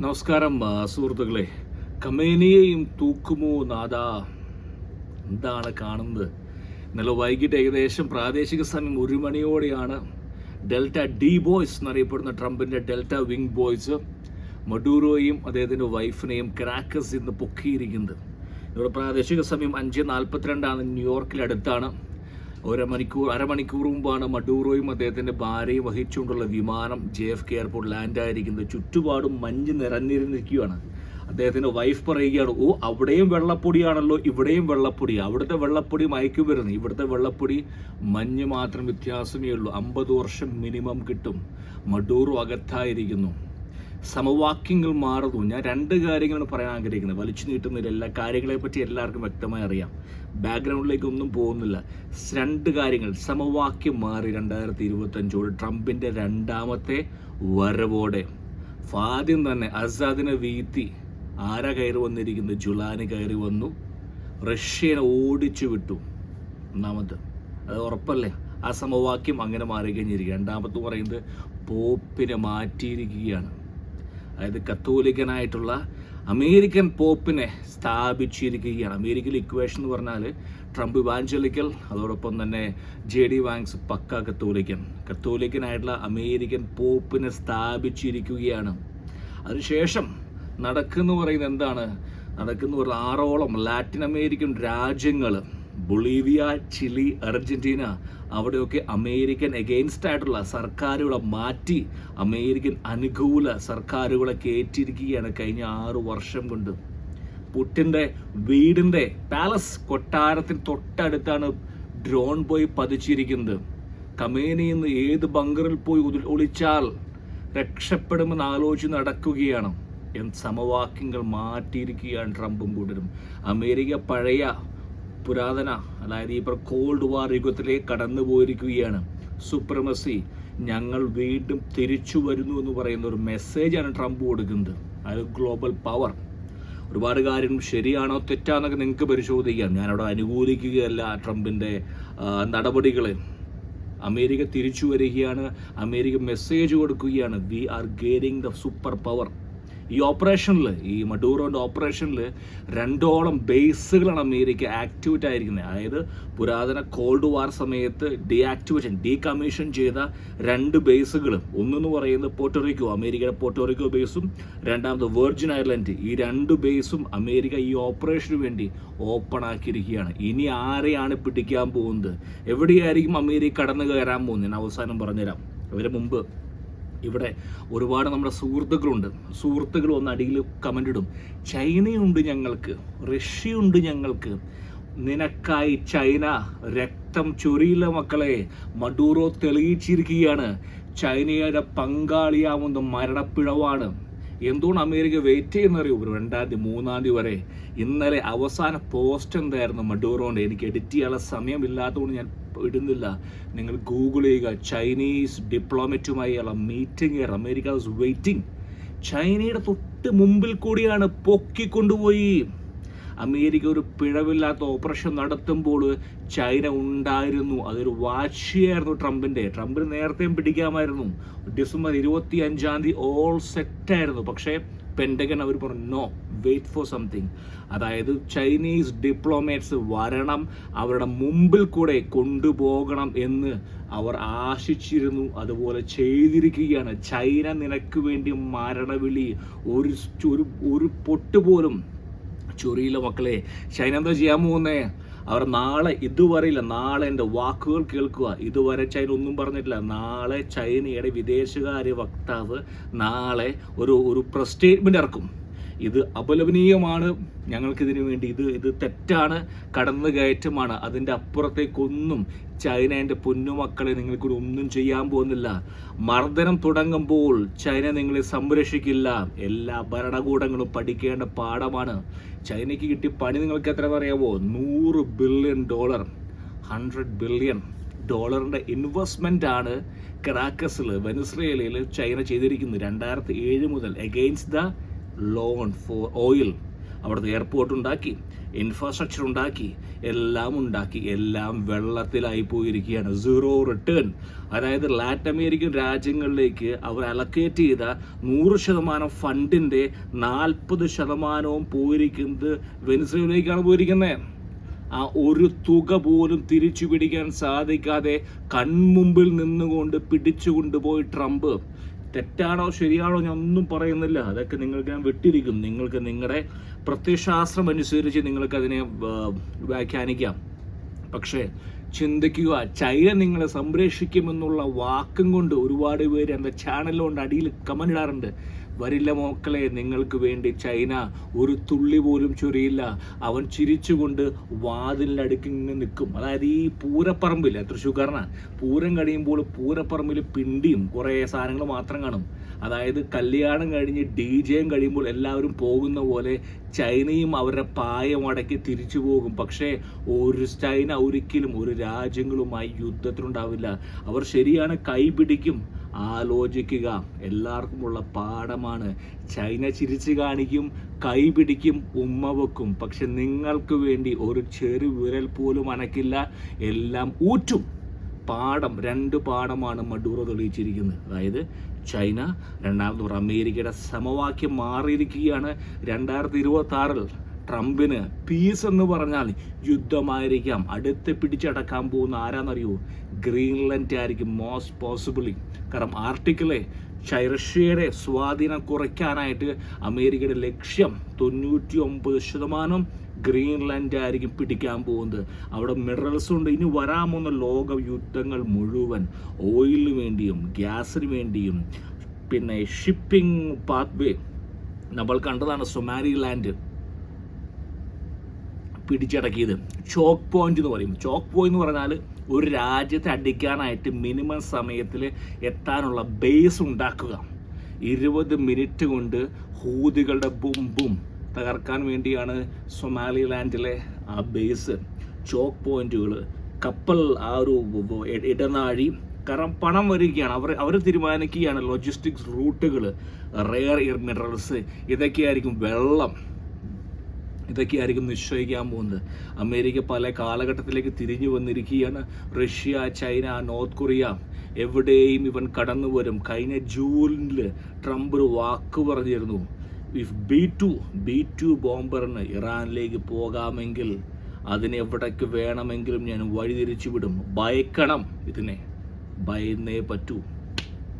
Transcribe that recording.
നമസ്കാരം സുഹൃത്തുക്കളെ. കമേനിയെയും തൂക്കുമോ നാദ എന്താണ് കാണുന്നത്? ഇന്നലെ വൈകിട്ട് ഏകദേശം പ്രാദേശിക സമയം ഒരു മണിയോടെയാണ് ഡെൽറ്റ ഡി ബോയ്സ് എന്നറിയപ്പെടുന്ന ട്രംപിന്റെ ഡെൽറ്റ വിങ് ബോയ്സ് മഡൂറോയും അദ്ദേഹത്തിന്റെ വൈഫിനെയും ക്രാക്കേഴ്സ് ഇന്ന് പൊക്കിയിരിക്കുന്നത്. ഇവിടെ പ്രാദേശിക സമയം അഞ്ച് നാൽപ്പത്തിരണ്ടാണ്. ന്യൂയോർക്കിലടുത്താണ് ഒരു മണിക്കൂർ അരമണിക്കൂർ മുമ്പാണ് മഡൂറോയും അദ്ദേഹത്തിന്റെ ഭാര്യയും വഹിച്ചുകൊണ്ടുള്ള വിമാനം J F K airport land ആയിരിക്കുന്നത്. ചുറ്റുപാടും മഞ്ഞ് നിറഞ്ഞിരുന്നിരിക്കുകയാണ് അദ്ദേഹത്തിന്റെ വൈഫ് പറയുകയാണ് ഓ അവിടെയും വെള്ളപ്പൊടിയാണല്ലോ ഇവിടെയും വെള്ളപ്പൊടി. അവിടുത്തെ വെള്ളപ്പൊടി മയക്കു വരുന്നു ഇവിടുത്തെ വെള്ളപ്പൊടി മഞ്ഞ് മാത്രം വ്യത്യാസമേ ഉള്ളൂ. അമ്പത് വർഷം മിനിമം കിട്ടും. മഡൂറോ അകത്തായിരിക്കുന്നു. സമവാക്യങ്ങൾ മാറുന്നു. ഞാൻ രണ്ട് കാര്യങ്ങളാണ് പറയാൻ ആഗ്രഹിക്കുന്നത്. വലിച്ചു നീട്ടുന്നതിൽ എല്ലാ കാര്യങ്ങളെ പറ്റി എല്ലാവർക്കും വ്യക്തമായി അറിയാം. ബാക്ക്ഗ്രൗണ്ടിലേക്ക് ഒന്നും പോകുന്നില്ല. രണ്ട് കാര്യങ്ങൾ. സമവാക്യം മാറി രണ്ടായിരത്തി ഇരുപത്തഞ്ചോട് ട്രംപിന്റെ രണ്ടാമത്തെ വരവോടെ. ആദ്യം തന്നെ അസാദിനെ വീഴ്ത്തി ആരാ കയറി വന്നിരിക്കുന്നത്? ജുലാനി കയറി വന്നു. റഷ്യനെ ഓടിച്ചു വിട്ടു. ഒന്നാമത്. അത് ഉറപ്പല്ലേ? ആ സമവാക്യം അങ്ങനെ മാറി കഴിഞ്ഞിരിക്കുക രണ്ടാമത് പറയുന്നത് പോപ്പിനെ മാറ്റിയിരിക്കുകയാണ്. അതായത് കത്തോലിക്കനായിട്ടുള്ള അമേരിക്കൻ പോപ്പിനെ സ്ഥാപിച്ചിരിക്കുകയാണ്. അമേരിക്കൻ ഇക്വേഷൻ എന്ന് പറഞ്ഞാൽ ട്രംപ് ഇവാഞ്ചലിക്കൽ അതോടൊപ്പം തന്നെ ജെ ഡി വാങ്സ് പക്ക കത്തോലിക്കൻ. കത്തോലിക്കനായിട്ടുള്ള അമേരിക്കൻ പോപ്പിനെ സ്ഥാപിച്ചിരിക്കുകയാണ്. അതിനുശേഷം നടക്കുന്നു പറയുന്നത് എന്താണ്? നടക്കുന്നു പറയുന്നത് ആറോളം ലാറ്റിൻ അമേരിക്കൻ രാജ്യങ്ങൾ ബൊളീവിയ ചിലി അർജന്റീന അവിടെയൊക്കെ അമേരിക്കൻ എഗെയിൻസ്റ്റ് ആയിട്ടുള്ള സർക്കാരുകളെ മാറ്റി അമേരിക്കൻ അനുകൂല സർക്കാരുകളെ കയറ്റിയിരിക്കുകയാണ് കഴിഞ്ഞ ആറു വർഷം കൊണ്ട്. പുട്ടിന്റെ വീടിന്റെ പാലസ് കൊട്ടാരത്തിന് തൊട്ടടുത്താണ് ഡ്രോൺ പോയി പതിച്ചിരിക്കുന്നത്. കമേനിയിൽ നിന്ന് ഏത് ബങ്കറിൽ പോയി ഒളി- ഒളിച്ചാൽ രക്ഷപ്പെടുമെന്ന് ആലോചിച്ച് നടക്കുകയാണ്. എന്ന് സമവാക്യങ്ങൾ മാറ്റിയിരിക്കുകയാണ് ട്രംപും കൂട്ടരും അമേരിക്ക പഴയ പുരാതന അതായത് ഈ കോൾഡ് വാർ യുഗത്തിലേക്ക് കടന്നു പോയിരിക്കുകയാണ്. സുപ്രമസി ഞങ്ങൾ വീണ്ടും തിരിച്ചു വരുന്നു എന്ന് പറയുന്ന ഒരു മെസ്സേജാണ് ട്രംപ് കൊടുക്കുന്നത്. അതായത് ഗ്ലോബൽ പവർ ഒരുപാട് കാര്യം ശരിയാണോ തെറ്റാണെന്നൊക്കെ നിങ്ങൾക്ക് പരിശോധിക്കാം. ഞാനവിടെ അനുകൂലിക്കുകയല്ല ട്രംപിന്റെ നടപടികളെ. അമേരിക്ക തിരിച്ചു വരികയാണ്. അമേരിക്ക മെസ്സേജ് കൊടുക്കുകയാണ്. We are gaining the super power ഈ ഓപ്പറേഷനിൽ ഈ മഡൂറോന്റെ ഓപ്പറേഷനിൽ രണ്ടോളം ബേസുകളാണ് അമേരിക്ക ആക്ടിവേറ്റ് ആയിരിക്കുന്നത് അതായത് പുരാതന കോൾഡ് വാർ സമയത്ത് ഡീആക്ടിവേഷൻ ഡീകമ്മീഷൻ ചെയ്ത രണ്ട് ബേസുകൾ ഒന്നെന്ന് പറയുന്നത് പോർട്ടോറിക്കോ അമേരിക്കയുടെ പോർട്ടോറിക്കോ ബേസും രണ്ടാമത് വെർജിൻ അയർലൻഡ് ഈ രണ്ട് ബേസും അമേരിക്ക ഈ ഓപ്പറേഷന് വേണ്ടി ഓപ്പൺ ആക്കിയിരിക്കുകയാണ്. ഇനി ആരെയാണ് പിടിക്കാൻ പോകുന്നത്? എവിടെയായിരിക്കും അമേരിക്ക കടന്നു കയറാൻ പോകുന്നത്? ഞാൻ അവസാനം പറഞ്ഞുതരാം. അവരെ മുമ്പ് ഇവിടെ ഒരുപാട് നമ്മുടെ സുഹൃത്തുക്കളുണ്ട്. സുഹൃത്തുക്കൾ ഒന്ന് അടിയിൽ കമന്റ് ഇടും. ചൈനയുണ്ട് ഞങ്ങൾക്ക്. റഷ്യയുണ്ട് ഞങ്ങൾക്ക്. നിനക്കായി ചൈന രക്തം ചൊരിയില്ല മക്കളെ. മഡൂറോ തെളിയിച്ചിരിക്കുകയാണ്. ചൈനയുടെ പങ്കാളിയാവുന്ന മരണപ്പിഴവാണ്. എന്തുകൊണ്ട് അമേരിക്ക വെയിറ്റ് ചെയ്യുന്നറിയോ? ഒരു രണ്ടാം തീയതി മൂന്നാം തീയതി വരെ. ഇന്നലെ അവസാന പോസ്റ്റ് എന്തായിരുന്നു മഡൂറോണ്ട് എനിക്ക് എഡിറ്റ് ചെയ്യാനുള്ള സമയമില്ലാത്തതുകൊണ്ട് ഞാൻ ഇടുന്നില്ല. നിങ്ങൾ ഗൂഗിൾ ചെയ്യുക. ചൈനീസ് ഡിപ്ലോമറ്റുമായി ഉള്ള മീറ്റിംഗ് അമേരിക്ക വാസ് വെയിറ്റിംഗ് ചൈനയുടെ തൊട്ട് മുമ്പിൽ കൂടിയാണ് പൊക്കിക്കൊണ്ടുപോയി. അമേരിക്ക ഒരു പിഴവില്ലാത്ത ഓപ്പറേഷൻ നടത്തുമ്പോൾ ചൈന ഉണ്ടായിരുന്നു. അതൊരു വാശിയായിരുന്നു ട്രംപിന്റെ ട്രംപിന് നേരത്തെയും പിടിക്കാമായിരുന്നു. ഡിസംബർ ഇരുപത്തി അഞ്ചാം തീയതി ഓൾ സെറ്റായിരുന്നു പക്ഷേ പെൻഡഗൻ അവർ പറഞ്ഞു നോ വെയിറ്റ് ഫോർ സംതിങ്. അതായത് ചൈനീസ് ഡിപ്ലോമാറ്റ്സ് വരണം അവരുടെ മുമ്പിൽ കൂടെ കൊണ്ടുപോകണം എന്ന് അവർ ആശിച്ചിരുന്നു. അതുപോലെ ചെയ്തിരിക്കുകയാണ്. ചൈന നിനക്ക് വേണ്ടി മരണവിളി ഒരു ഒരു പൊട്ടുപോലും പൊട്ട് പോലും ചൊറിയില്ല മക്കളെ ചൈന എന്താ ചെയ്യാൻ പോകുന്നേ? അവർ നാളെ ഇതുവരെയില്ല. നാളെ എന്റെ വാക്കുകൾ കേൾക്കുക. ഇതുവരെ ചൈന ഒന്നും പറഞ്ഞിട്ടില്ല. നാളെ ചൈനയുടെ വിദേശകാര്യ വക്താവ് നാളെ ഒരു ഒരു പ്രസ് സ്റ്റേറ്റ്മെന്റ് ഇറക്കും. ഇത് അപലപനീയമാണ്. ഞങ്ങൾക്കിതിനു വേണ്ടി ഇത് ഇത് തെറ്റാണ്. കടന്നു കയറ്റമാണ് അതിന്റെ അപ്പുറത്തേക്കൊന്നും ചൈന എന്റെ പൊന്നുമക്കളെ നിങ്ങൾക്ക് ഒന്നും ചെയ്യാൻ പോകുന്നില്ല. മർദ്ദനം തുടങ്ങുമ്പോൾ ചൈന നിങ്ങളെ സംരക്ഷിക്കില്ല. എല്ലാ ഭരണകൂടങ്ങളും പഠിക്കേണ്ട പാഠമാണ്. ചൈനയ്ക്ക് കിട്ടിയ പണി നിങ്ങൾക്ക് എത്ര അറിയാവോ നൂറ് ബില്യൺ ഡോളർ. ഹൺഡ്രഡ് ബില്യൺ ഡോളറിന്റെ ഇൻവെസ്റ്റ്മെന്റ് ആണ് കറാക്കസിൽ വെനസ്രേലയിൽ ചൈന ചെയ്തിരിക്കുന്നത്. രണ്ടായിരത്തി ഏഴ് മുതൽ against the loan for oil അവിടുത്തെ എയർപോർട്ട് ഉണ്ടാക്കി ഇൻഫ്രാസ്ട്രക്ചർ ഉണ്ടാക്കി എല്ലാം ഉണ്ടാക്കി എല്ലാം വെള്ളത്തിലായി പോയിരിക്കുകയാണ്. സീറോ റിട്ടേൺ അതായത് ലാറ്റ് അമേരിക്കൻ രാജ്യങ്ങളിലേക്ക് അവർ അലക്കേറ്റ് ചെയ്ത നൂറ് ശതമാനം ഫണ്ടിന്റെ നാൽപ്പത് ശതമാനവും പോയിരിക്കുന്നത് വെനിസ്വലയിലേക്കാണ് പോയിരിക്കുന്നത്. ആ ഒരു തുക പോലും തിരിച്ചു പിടിക്കാൻ സാധിക്കാതെ കൺമുമ്പിൽ നിന്നുകൊണ്ട് പിടിച്ചു കൊണ്ടുപോയി ട്രംപ്. തെറ്റാണോ ശരിയാണോ ഞാൻ ഒന്നും പറയുന്നില്ല. അതൊക്കെ നിങ്ങൾക്ക് ഞാൻ വിട്ടിരിക്കും. നിങ്ങൾക്ക് നിങ്ങളുടെ പ്രത്യയശാസ്ത്രം അനുസരിച്ച് നിങ്ങൾക്ക് അതിനെ വ്യാഖ്യാനിക്കാം. പക്ഷേ ചിന്തിക്കുക ചൈന നിങ്ങളെ സംരക്ഷിക്കുമെന്നുള്ള വാക്കും കൊണ്ട് ഒരുപാട് പേര് എന്റെ ചാനലിലുണ്ട് അടിയിൽ കമന്റ് ഇടാറുണ്ട്. വരില്ല മോക്കളെ നിങ്ങൾക്ക് വേണ്ടി ചൈന ഒരു തുള്ളി പോലും ചൊരിയില്ല. അവൻ ചിരിച്ചുകൊണ്ട് വാതിലിന്റെ നിന്ന് നിൽക്കും. അതായത് ഈ പൂരപ്പറമ്പിൽ തൃശ്ശൂർക്കാരനാണ് പൂരം കഴിയുമ്പോൾ പൂരപ്പറമ്പിൽ പിണ്ടിയും കുറേ സാധനങ്ങൾ മാത്രം കാണും. അതായത് കല്യാണം കഴിഞ്ഞ് ഡി ജെയും കഴിയുമ്പോൾ എല്ലാവരും പോകുന്ന പോലെ ചൈനയും അവരുടെ പായം അടക്കി തിരിച്ചു പോകും. പക്ഷേ ഒരു ചൈന ഒരിക്കലും ഒരു രാജ്യങ്ങളുമായി യുദ്ധത്തിനുണ്ടാവില്ല അവർ ശരിയാണ് കൈപിടിക്കും ആലോചിക്കുക. എല്ലാവർക്കുമുള്ള പാഠമാണ്. ചൈന ചിരിച്ചു കാണിക്കും കൈപിടിക്കും ഉമ്മ വെക്കും. പക്ഷെ നിങ്ങൾക്ക് വേണ്ടി ഒരു ചെറു വിരൽ പോലും അനക്കില്ല. എല്ലാം ഊറ്റും. പാഠം രണ്ട് പാഠമാണ് മഡൂറോ തെളിയിച്ചിരിക്കുന്നത്. അതായത് ചൈന രണ്ടാമത് അമേരിക്കയുടെ സമവാക്യം മാറിയിരിക്കുകയാണ്. രണ്ടായിരത്തി ഇരുപത്തി ആറിൽ ട്രംപിന് പീസ് എന്ന് പറഞ്ഞാൽ യുദ്ധമായിരിക്കാം. അടുത്ത് പിടിച്ചടക്കാൻ പോകുന്ന ആരാന്നറിയോ? ഗ്രീൻലൻഡ് ആയിരിക്കും മോസ്റ്റ് പോസിബിളി കാരണം ആർട്ടിക്കിളെ റഷ്യയുടെ സ്വാധീനം കുറയ്ക്കാനായിട്ട് അമേരിക്കയുടെ ലക്ഷ്യം തൊണ്ണൂറ്റി ഒമ്പത് ശതമാനം ഗ്രീൻലാൻഡ് ആയിരിക്കും പിടിക്കാൻ പോകുന്നത്. അവിടെ മിനറൽസ് ഉണ്ട്. ഇനി വരാമെന്ന ലോക യുദ്ധങ്ങൾ മുഴുവൻ ഓയിലിന് വേണ്ടിയും ഗ്യാസിന് വേണ്ടിയും പിന്നെ ഷിപ്പിംഗ് പാത്വേ നമ്മൾ കണ്ടതാണ് സൊമാലി ലാൻഡ് പിടിച്ചടക്കിയത്. ചോക്ക് പോയിന്റ് എന്ന് പറയും. ചോക്ക് പോയിന്റ് എന്ന് പറഞ്ഞാൽ ഒരു രാജ്യത്തെ അടിക്കാനായിട്ട് മിനിമം സമയത്തിൽ എത്താനുള്ള ബേസ് ഉണ്ടാക്കുക. ഇരുപത് മിനിറ്റ് കൊണ്ട് ഹൂതികളുടെ ബുംബും തകർക്കാൻ വേണ്ടിയാണ് സൊമാലിലാൻഡിലെ ആ ബേസ് ചോക്ക് പോയിന്റുകൾ കപ്പൽ ആ ഒരു ഇടനാഴി കാരണം പണം വരികയാണ്. അവർ അവർ തീരുമാനിക്കുകയാണ് ലോജിസ്റ്റിക്സ് റൂട്ടുകൾ റെയർ മിനറൽസ് ഇതൊക്കെയായിരിക്കും വെള്ളം. ഇതൊക്കെയായിരിക്കും നിശ്ചയിക്കാൻ പോകുന്നത്. അമേരിക്ക പല കാലഘട്ടത്തിലേക്ക് തിരിഞ്ഞു വന്നിരിക്കുകയാണ്. റഷ്യ ചൈന നോർത്ത് കൊറിയ എവിടെയും ഇവൻ കടന്നു വരും. കഴിഞ്ഞ ജൂണിൽ ട്രംപ് ഒരു വാക്ക് പറഞ്ഞിരുന്നു. If B two B two ബോംബറിന് ഇറാനിലേക്ക് പോകാമെങ്കിൽ അതിനെ എവിടേക്ക് വേണമെങ്കിലും ഞാൻ വഴിതിരിച്ചു വിടും ഭയക്കണം ഇതിനെ. ഭയന്നേ പറ്റൂ.